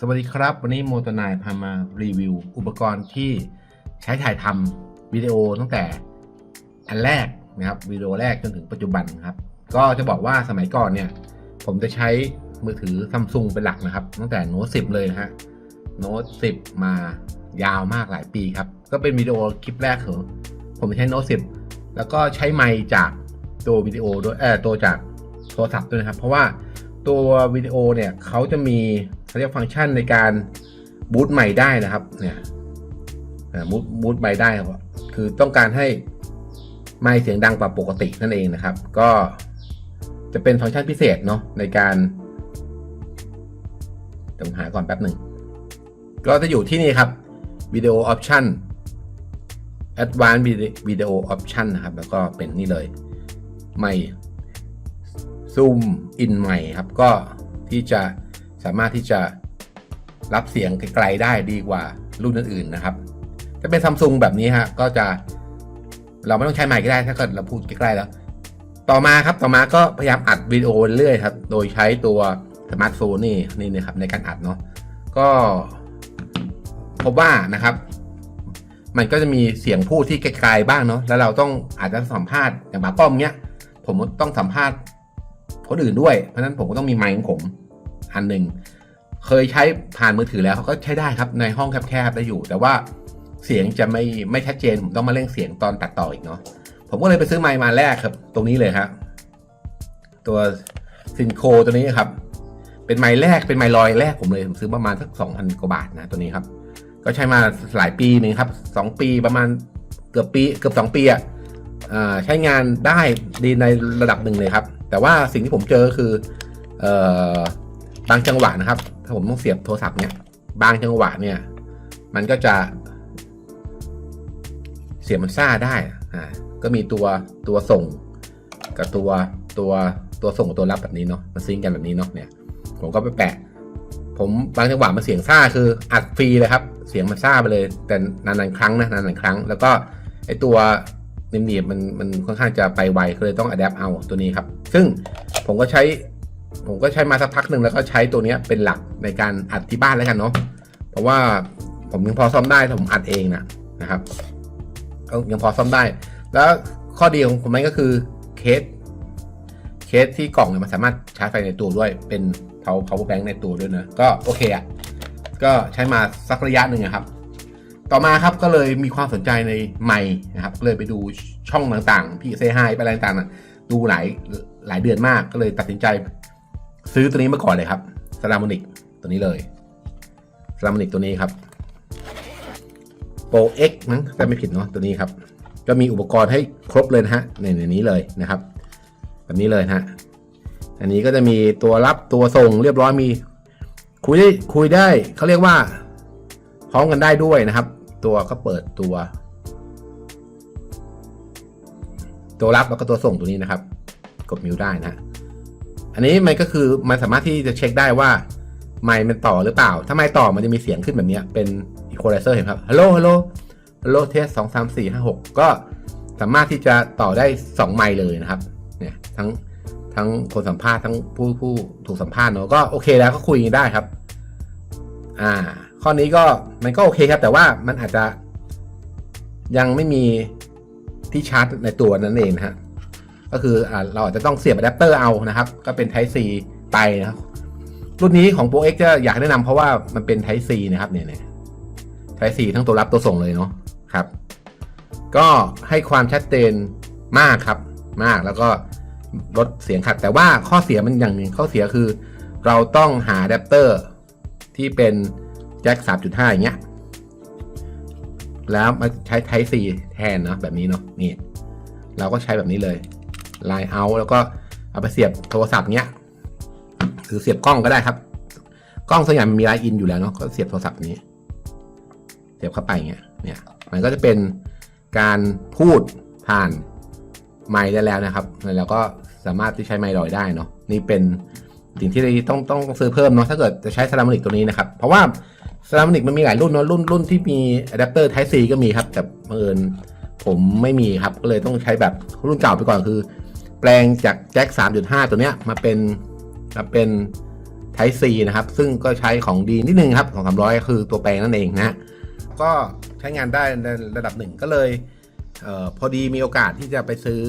สวัสดีครับ วันนี้โมโตนายพามารีวิว อุปกรณ์ที่ใช้ถ่ายทำวิดีโอตั้งแต่อันแรกนะครับวิดีโอแรกจนถึงปัจจุบันครับ ก็จะบอกว่าสมัยก่อนเนี่ย ผมจะใช้มือถือซัมซุงเป็นหลักนะครับ ตั้งแต่โน้ต10เลยนะฮะโน้ต10มายาวมากหลายปีครับ ก็เป็นวิดีโอคลิปแรกของผมใช้โน้ต10แล้วก็ใช้ไมค์จากตัววิดีโอด้วยเออตัวจากโทรศัพท์ด้วยนะครับ เพราะว่าตัววิดีโอเนี่ยเขาจะมี เขาเรียกฟังก์ชันในการบูตไมค์ได้นะครับเนี่ยบูตบูตไมค์ได้ครับคือต้องการให้ไมค์เสียงดังกว่าปกตินั่นเองนะครับ ก็จะเป็นฟังก์ชันพิเศษเนาะในการต้องหาก่อนแป๊บหนึ่ง ก็จะอยู่ที่นี่ครับวิดีโอออปชัน Advanced Video Option นะครับ แล้วก็เป็นนี่เลยไม่ซูมอินใหม่ครับ ก็ที่จะ สามารถที่จะรับเสียงไกลๆได้ดีกว่ารุ่นอื่นๆนะครับ ถ้าเป็นซัมซุงแบบนี้ฮะก็จะเราไม่ต้องใช้ไมค์ก็ได้ถ้าเกิดเราพูดใกล้ๆแล้ว ต่อมาครับต่อมาก็พยายามอัดวิดีโอเรื่อยครับ โดยใช้ตัวสมาร์ทโฟนนี่นี่นะครับในการอัดเนาะก็พบว่านะครับ มันก็จะมีเสียงพูดที่ไกลๆบ้างเนาะแล้วเราต้องอาจจะสัมภาษณ์อย่างหมาป้อมเนี้ย ผมต้องสัมภาษณ์คนอื่นด้วยเพราะฉะนั้นผมก็ต้องมีไมค์ของผม อันหนึ่งเคยใช้ผ่านมือถือแล้วเขาก็ใช้ได้ครับในห้องแคบๆได้อยู่ แต่ว่าเสียงจะไม่ไม่ชัดเจนผมต้องมาเร่งเสียงตอนตัดต่ออีกเนาะผมก็เลยไปซื้อไมค์มาแรกครับ ตรงนี้เลยครับตัวซินโคตัวนี้ครับ เป็นไมค์แรกเป็นไมค์ลอยแรกผมเลยผมซื้อประมาณสักสองพันกว่าบาทนะตัวนี้ครับ ก็ใช้มาหลายปีหนึ่งครับสองปีประมาณเกือบปีเกือบสองปีอะ่ะใช้งานได้ดีในระดับหนึ่งเลยครับ แต่ว่าสิ่งที่ผมเจอคือเออ บางจังหวะนะครับ ถ้าผมต้องเสียบโทรศัพท์เนี่ย บางจังหวะเนี่ย มันก็จะ เสียงมันซ่าได้อ่าก็มีตัวตัวส่ง กับตัวตัวตัวส่งกับตัวรับแบบนี้เนาะมันซิงกันแบบนี้เนาะเนี่ย ผมก็ไปแปะ ผมบางจังหวะมันเสียงซ่าคืออัดฟรีเลยครับ เสียงมันซ่าไปเลย แต่นานๆครั้งนะนานๆครั้ง แล้วก็ไอตัวนิมเนียมันมันค่อนข้างจะไปไวก็เลยต้องอัดแอปเอาตัวนี้ครับ ซึ่งผมก็ใช้ ผมก็ใช้มาสักพักหนึ่งแล้วก็ใช้ตัวนี้เป็นหลักในการอัดที่บ้านแล้วกันเนาะเพราะว่าผมยังพอซ่อมได้ถ้าผมอัดเองนะนะครับก็ยังพอซ่อมได้ แล้วข้อดีของผมนั้นก็คือเคสเคสที่กล่องเนี่ยมันสามารถชาร์จไฟในตัวด้วยเป็น power power bank ในตัวด้วยนะก็โอเคอะก็ใช้มาสักระยะหนึ่งครับ ต่อมาครับก็เลยมีความสนใจในไมค์นะครับเลยไปดูช่องต่างๆ พี่เซฮายไปอะไรต่างๆดูหลายหลายเดือนมากก็เลยตัดสินใจ ซื้อตัวนี้มาก่อนเลยครับสลามอนิกตัวนี้เลยสลามอนิกตัวนี้ครับโปร X มั้งถ้าไม่ผิดเนาะตัวนี้ครับ ก็มีอุปกรณ์ให้ครบเลยนะฮะในในนี้เลยนะครับ แบบนี้เลยนะฮะอันนี้ก็จะมีตัวรับตัวส่งเรียบร้อยมี คุยได้คุยได้เขาเรียกว่า พร้อมกันได้ด้วยนะครับ ตัวก็เปิดตัว ตัวรับแล้วก็ตัวส่งตัวนี้นะครับ กดมิวได้นะฮะ อันนี้มันก็คือมันสามารถที่จะเช็คได้ว่าไมค์มันต่อหรือเปล่า ถ้าไมค์ต่อมันจะมีเสียงขึ้นแบบนี้เป็นอีโคไลเซอร์เห็นครับฮัลโหลฮัลโหลฮัลโหลเทสสองสามสี่ห้าหกก็สามารถที่จะต่อได้สองไมค์เลยนะครับเนี่ยทั้งทั้งคนสัมภาษณ์ทั้งผู้ผู้ถูกสัมภาษณ์เนอะก็โอเคแล้วก็คุยกันได้ครับ อ่า ข้อนี้ก็มันก็โอเคครับ แต่ว่ามันอาจจะยังไม่มีที่ชาร์จในตัวนั้นเองนะฮะ ก็คืออเราอาจจะต้องเสียบอะแดปเตอร์เอานะครับ ก็เป็น Type C ไปนะครับรุ่นนี้ของ Pro X จะอยากแนะนำเพราะว่ามันเป็น Type C นะครับเนี่ยเนี่ย Type C ทั้งตัวรับตัวส่งเลยเนาะครับ ก็ให้ความชัดเจนมากครับ มากแล้วก็ลดเสียงขัด แต่ว่าข้อเสียมันอย่างหนึ่งข้อเสียคือ เราต้องหาอะแดปเตอร์ที่เป็นแจ็ค3.5 อย่างเงี้ย แล้วมาใช้ Type C แทนเนาะแบบนี้เนาะนี่เราก็ใช้แบบนี้เลย Line out แล้วก็เอาไปเสียบโทรศัพท์เนี้ยหรือเสียบกล้องก็ได้ครับ กล้องส่วนใหญ่มันมี Line in อยู่แล้วเนาะก็เสียบโทรศัพท์นี้ เสียบเข้าไปเงี้ยเนี่ยมันก็จะเป็นการพูดผ่านไมค์ได้แล้วนะครับ แล้วก็สามารถที่ใช้ไมค์ลอยได้เนาะนี่เป็นสิ่งที่ต้องต้องซื้อเพิ่มเนาะถ้าเกิดจะใช้ซารามิกตัวนี้นะครับ เพราะว่าซารามิกมันมีหลายรุ่นเนาะรุ่นรุ่นที่มีอะแดปเตอร์ Type C ก็มีครับ แต่บังเอิญผมไม่มีครับ ก็เลยต้องใช้แบบรุ่นเก่าไปก่อนคือ ลงจากแจ็ค 3.5 ตัวเนี้ยมาเป็นมาเป็น Type C นะครับ ซึ่งก็ใช้ของดีนิดนึงครับของสามร้อยคือตัวแปลงนั่นเองนะ ก็ใช้งานได้ในระดับหนึ่งก็เลยเออพอดีมีโอกาสที่จะไปซื้อ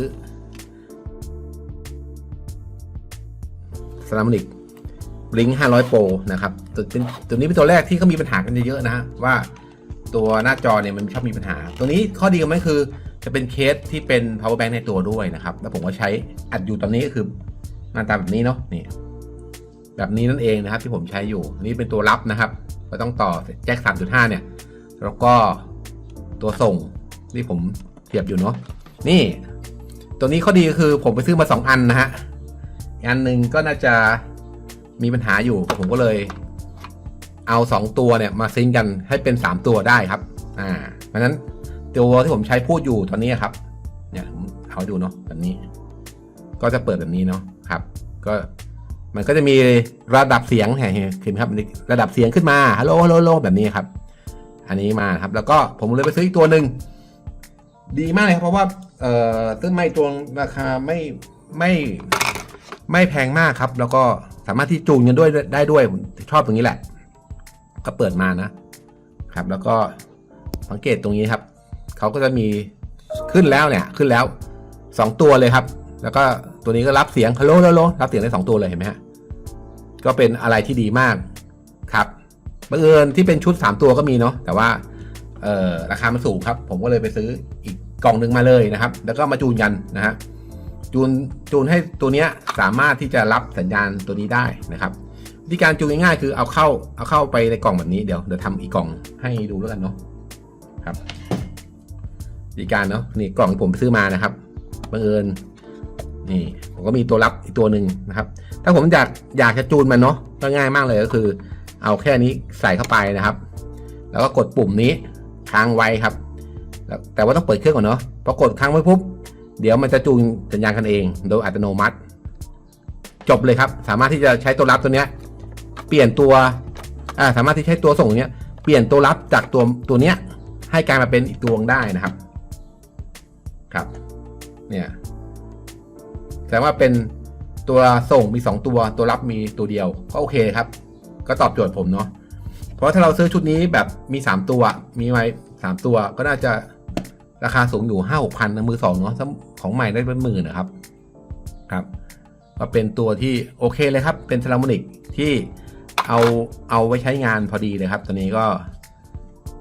s l a m o n i c Blink 500 Pro นะครับตัวนตัวนี้เป็นตัวแรกที่เขามีปัญหากันเยอะๆนะฮะว่าตัวหน้าจอเนี่ยมันชอบมีปัญหา ตัวนี้ข้อดีของมันคือ จะเป็นเคสที่เป็น power bank ในตัวด้วยนะครับ แล้วผมก็ใช้อัดอยู่ตอนนี้ก็คือหน้าตาแบบนี้เนาะนี่แบบนี้นั่นเองนะครับที่ผมใช้อยู่นี่เป็นตัวรับนะครับ ก็ต้องต่อแจ็ค3.5 เนี่ย แล้วก็ตัวส่งที่ผมเทียบอยู่เนาะนี่ ตัวนี้ข้อดีก็คือผมไปซื้อมา 2 อันนะฮะอันหนึ่งก็น่าจะมีปัญหาอยู่ ผมก็เลยเอา 2 ตัวเนี่ยมาซิงกันให้เป็น 3 ตัวได้ครับ อ่า เพราะนั้น ตัวที่ผมใช้พูดอยู่ตอนนี้ครับ เนี่ยผมเอาดูเนาะแบบนี้ ก็จะเปิดแบบนี้เนาะครับ ก็มันก็จะมีระดับเสียงเห็นไหมครับ ระดับเสียงขึ้นมาฮัลโหลฮัลโหลฮัลโหลแบบนี้ครับ อันนี้มาครับ แล้วก็ผมเลยไปซื้ออีกตัวหนึ่งดีมากเลยครับ เพราะว่า เอ่อซื้อไม่ตัวราคาไม่ไม่ไม่แพงมากครับ แล้วก็สามารถที่จูนกันด้วยได้ด้วยผมชอบตรงนี้แหละ ก็เปิดมานะครับ แล้วก็สังเกตตรงนี้ครับ เขาก็จะมีขึ้นแล้วเนี่ยขึ้นแล้วสองตัวเลยครับ แล้วก็ตัวนี้ก็รับเสียงฮัลโหลฮัลโหลรับเสียงได้สองตัวเลยเห็นไหมฮะก็เป็นอะไรที่ดีมากครับบังเอิญที่เป็นชุด 3 ตัวก็มีเนาะแต่ว่าเออราคามันสูงครับ ผมก็เลยไปซื้ออีกกล่องหนึ่งมาเลยนะครับ แล้วก็มาจูนกันนะฮะจูนจูนให้ตัวเนี้ยสามารถที่จะรับสัญญาณตัวนี้ได้นะครับวิธีการจูนง่ายๆคือเอาเข้าเอาเข้าไปในกล่องแบบนี้เดี๋ยวเดี๋ยวทำอีกกล่องให้ดูแล้วกันเนาะครับ วิธีการเนาะนี่กล่องที่ผมซื้อมานะครับบังเอิญนี่ผมก็มีตัวรับอีกตัวหนึ่งนะครับ ถ้าผมอยากอยากจะจูนมันเนาะก็ง่ายมากเลยก็คือ เอาแค่นี้ใส่เข้าไปนะครับ แล้วก็กดปุ่มนี้ค้างไว้ครับแแต่ว่าต้องเปิดเครื่องก่อนเนาะพอกดค้างไว้ปุ๊บเดี๋ยวมันจะจูนสัญญาณกันเอง โดยอัตโนมัติ จบเลยครับ สามารถที่จะใช้ตัวรับตัวเนี้ย เปลี่ยนตัวอ่าสามารถที่ใช้ตัวส่งเนี้ยเปลี่ยนตัวรับจากตัวตัวเนี้ยให้กลายมาเป็นอีกตัวได้นะครับ ครับ เนี่ยแสดงว่าเป็นตัวส่งมี 2 ตัวตัวรับมีตัวเดียว ก็โอเคครับ ก็ตอบโจทย์ผมเนาะเพราะถ้าเราซื้อชุดนี้แบบมี 3 ตัว มีไว้3ตัวก็น่าจะราคาสูงอยู่ห้าหกพันนะมือสองเนาะของใหม่ได้เป็นหมื่นนะครับ ครับก็เป็นตัวที่โอเคเลยครับ เป็นซาลามอนิกที่เอาเอาไว้ใช้งานพอดีเลยครับ ตัวนี้ก็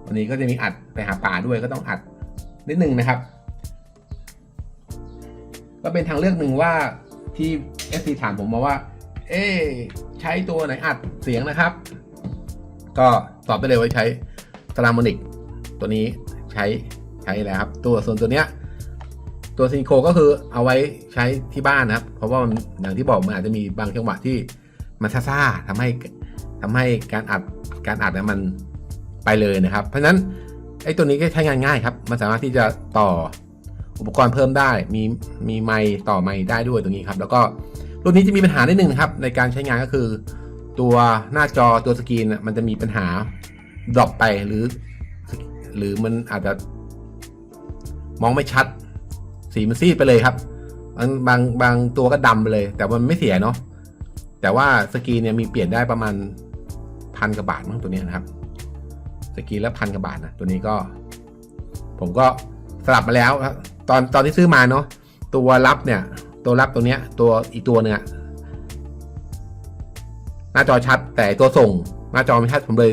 วันนี้ก็จะมีอัดไปหาป่าด้วยก็ต้องอัดนิดนึงนะครับ ก็เป็นทางเลือกหนึ่งว่าที่ s อถามผมมาว่า เอ๊ใช้ตัวไหนอัดเสียงนะครับ ก็ตอบไปเลยว่าใช้ซาลามอนิกตัวนี้ใช้ใช้แล้วครับ ตัวส่วนตัวเนี้ยตัวซินโคก็คือเอาไว้ใช้ที่บ้านนะครับ เพราะว่ามันอย่างที่บอกมันอาจจะมีบางจังหวะที่มันซ่าๆทำให้ทำให้การอัดการอัดนั้นมันไปเลยนะครับ เพราะฉะนั้นไอ้ตัวนี้ก็ใช้งานง่ายครับ มันสามารถที่จะต่อ อุปกรณ์เพิ่มได้มีมีไมค์ต่อไมค์ได้ด้วยตรงนี้ครับ แล้วก็รุ่นนี้จะมีปัญหานิดนึงครับ ในการใช้งานก็คือ ตัวหน้าจอตัวสกรีนมันจะมีปัญหาดรอปไปหรือ หรือมันอาจจะ มองไม่ชัด สีมันซีดไปเลยครับบางบางบางตัวก็ดำไปเลย แต่มันไม่เสียเนาะแต่ว่าสกรีนเนี่ยมีเปลี่ยนได้ประมาณพันกว่าบาทมั้งตัวนี้นะครับ สกรีนละพันกว่าบาทนะตัวนี้ก็ ผมก็สลับมาแล้วครับ ตอนตอนที่ซื้อมาเนาะตัวรับเนี่ย ตัวรับตัวเนี้ย ตัวอีกตัวเนี่ยหน้าจอชัด แต่ตัวส่งหน้าจอไม่ชัดผมเลย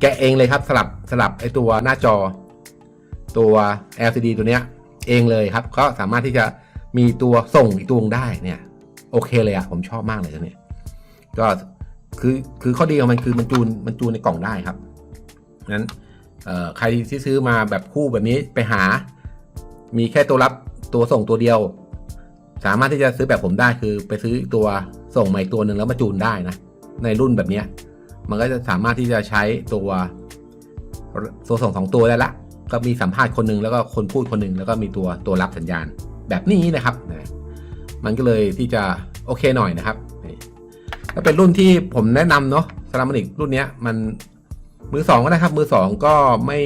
แกะเองเลยครับ สลับสลับไอตัวหน้าจอ ตัว LCD ตัวเนี้ย เองเลยครับ ก็สามารถที่จะมีตัวส่งอีกตัวได้เนี่ย โอเคเลยอะผมชอบมากเลยตัวเนี้ยก็คือคือข้อดีของมันคือมันจูนมันจูนในกล่องได้ครับนั้นใครที่ซื้อมาแบบคู่แบบนี้ไปหา มีแค่ตัวรับตัวส่งตัวเดียว สามารถที่จะซื้อแบบผมได้คือไปซื้อตัวส่งใหม่ตัวหนึ่งแล้วมาจูนได้นะ ในรุ่นแบบนี้มันก็จะสามารถที่จะใช้ตัวตัวส่งสองตัวได้ละ ก็มีสัมภาษณ์คนหนึ่งแล้วก็คนพูดคนหนึ่งแล้วก็มีตัวตัวรับสัญญาณแบบนี้นะครับนะมันก็เลยที่จะโอเคหน่อยนะครับก็เป็นรุ่นที่ผมแนะนำเนาะสลามนิกรุ่นนี้มันมือสองก็ได้ครับ มือสองก็ไม่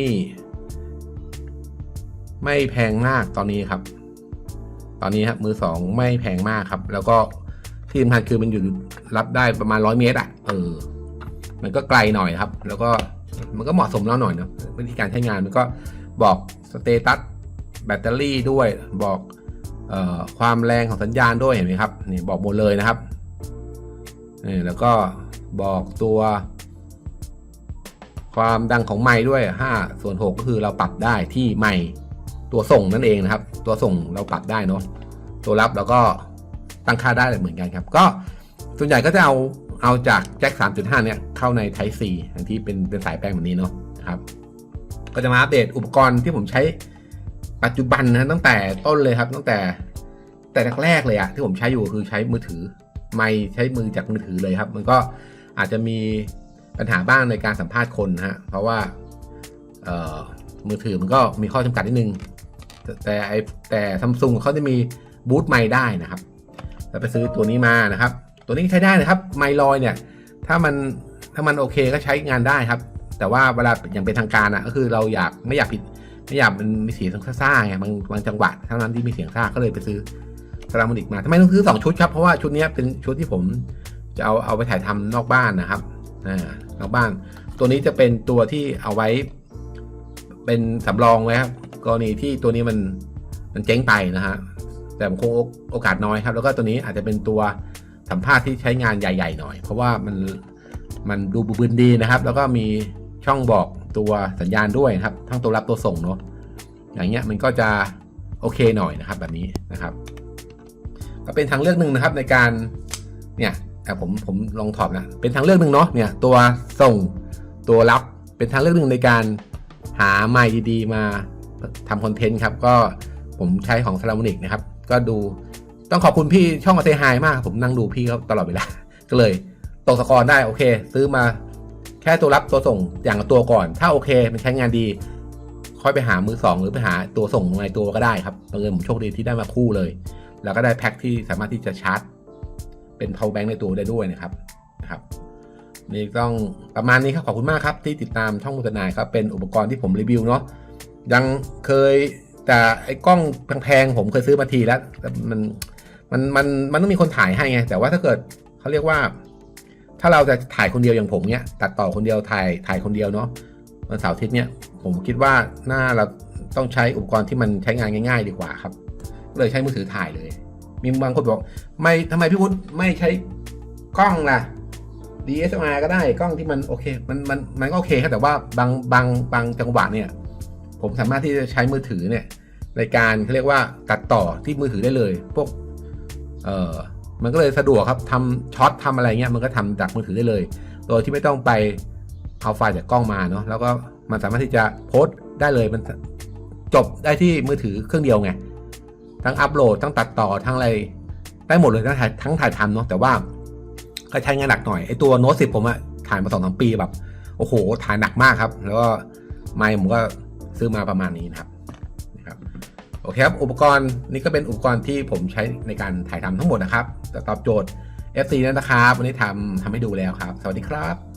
ไม่แพงมากตอนนี้ครับ ตอนนี้ครับมือสองไม่แพงมากครับ แล้วก็ที่สำคัญคือมันอยู่รับได้ประมาณร้อยเมตรอะเออ มันก็ไกลหน่อยครับ แล้วก็มันก็เหมาะสมแล้วหน่อยเนาะวิธีการใช้งานมันก็บอกสเตตัสแบตเตอรี่ด้วย บอกออความแรงของสัญญาณด้วยเห็นไหมครับนี่บอกหมดเลยนะครับนี่แล้วก็บอกตัว ความดังของไม้ด้วย5ส่วน6ก็คือเราปรับได้ที่ไม้ ตัวส่งนั่นเองนะครับ ตัวส่งเราปรับได้เนาะตัวรับเราก็ตั้งค่าได้เหมือนกันครับ ก็ส่วนใหญ่ก็จะเอาเอาจากแจ็ค3.5 เนี่ยเข้าใน Type C อย่ที่เป็นเป็นสายแปลงแบบนี้เนาะนะครับ ก็จะมาอัปเดตอุปกรณ์ที่ผมใช้ปัจจุบันนะตั้งแต่ต้นเลยครับ ตั้งแต่แต่แรกๆเลยอะที่ผมใช้อยู่คือใช้มือถือ ไม่ใช้มือจากมือถือเลยครับ มันก็อาจจะมีปัญหาบ้างในการสัมภาษณ์คนนะฮะเพราะว่าเอ่อมือถือมันก็มีข้อจำกัดนิดนึง แต่ไอแต่ซัมซุงเขาจะมีบูตไมค์ได้นะครับแล้วไปซื้อตัวนี้มานะครับ ตัวนี้ใช้ได้นะครับไมลอยเนี่ย ถ้ามันถ้ามันโอเคก็ใช้งานได้ครับ แต่ว่าเวลาอย่างเป็นทางการอะก็คือเราอยากไม่อยากผิด ไม่อยากมันมีเสียงซ่าๆไงบางบางจังหวะเท่านั้นที่มีเสียงซ่าก็เลยไปซื้อสลามูนิกมาทำไมต้องซื้อสองชุดครับ เพราะว่าชุดนี้เป็นชุดที่ผมจะเอาเอาไปถ่ายทำนอกบ้านนะครับอ่านอกบ้าน ตัวนี้จะเป็นตัวที่เอาไว้ เป็นสำรองไว้ครับ กรณีที่ตัวนี้มันมันเจ๊งไปนะฮะแต่คงโอกาสน้อยครับ แล้วก็ตัวนี้อาจจะเป็นตัวสัมภาษณ์ที่ใช้งานใหญ่ ๆ หน่อย เพราะว่ามันมันดูบึนดีนะครับ แล้วก็มีช่องบอกตัวสัญญาณด้วยครับ ทั้งตัวรับตัวส่งเนาะอย่างเงี้ยมันก็จะโอเคหน่อยนะครับ แบบนี้นะครับ ก็เป็นทางเลือกหนึ่งนะครับในการเนี่ยอ่ผมผมลองถอดนะเป็นทางเลือกหนึ่งเนาะเนี่ยตัวส่งตัวรับเป็นทางเลือกหนึ่งในการหาไมค์ดีๆ มา ทำคอนเทนต์ครับ ก็ผมใช้ของ s ล m o n i c นะครับ ก็ดูต้องขอบคุณพี่ช่องอเซฮมาก ผมนั่งดูพี่เขาตลอดเวลา ก็เลยตกสกอร์ได้โอเค ซื้อมาแค่ตัวรับตัวส่งอย่างตัวก่อน ถ้าโอเค มันใช้งานดี ค่อยไปหามือสองหรือไปหาตัวส่งในตัวก็ได้ครับบังเอิญผมโชคดีที่ได้มาคู่เลย แล้วก็ได้แพ็คที่สามารถที่จะชาร์จ เป็น power bank ในตัวได้ด้วยนะครับนะครับนี่ต้องประมาณนี้ครับขอบคุณมากครับที่ติดตามช่องมุตนายครับเป็นอุปกรณ์ที่ผมรีวิวเนาะ ยังเคยแต่ไอ้กล้องแพงๆผมเคยซื้อมาทีแล้วแต่มันมันมันมันต้องมีคนถ่ายให้ไง แต่ว่าถ้าเกิดเขาเรียกว่า ถ้าเราจะถ่ายคนเดียวอย่างผมเนี้ยตัดต่อคนเดียวถ่ายถ่ายคนเดียวเนาะวันเสาร์อาทิตย์เนี้ยผมคิดว่าหน้าเราต้องใช้อุปกรณ์ที่มันใช้งานง่าย ๆ ดีกว่าครับ เลยใช้มือถือถ่ายเลย มีบางคนบอกไม่ทำไมพี่วุฒิไม่ใช้กล้องล่ะ DSLR ก็ได้กล้องที่มันโอเค มันมันมันก็โอเคครับแต่ว่าบางบางบางจังหวะเนี่ย ผมสามารถที่จะใช้มือถือเนี่ยในการเขาเรียกว่าตัดต่อที่มือถือได้เลย พวกเออมันก็เลยสะดวกครับทำช็อตทำอะไรเงี้ยมันก็ทำจากมือถือได้เลย โดยที่ไม่ต้องไปเอาไฟล์จากกล้องมาเนาะแล้วก็มันสามารถที่จะโพสต์ได้เลยมันจบได้ที่มือถือเครื่องเดียวไงทั้งอัปโหลดทั้งตัดต่อทั้งอะไรได้หมดเลยทั้งถ่ายทั้งถ่ายทำเนาะแต่ว่าก็ใช้งานหนักหน่อยไอตัวโน้ตสิบผมอะถ่ายมาสองสามปีแบบ โอ้โหถ่ายหนักมากครับ แล้วก็ไมค์ผมก็ ซื้อมาประมาณนี้นะครับนะครับ โอเคครับ อุปกรณ์นี่ก็เป็นอุปกรณ์ที่ผมใช้ในการถ่ายทำทั้งหมดนะครับ แต่ตอบโจทย์ FC นั่นนะครับ วันนี้ทำทำให้ดูแล้วครับ สวัสดีครับ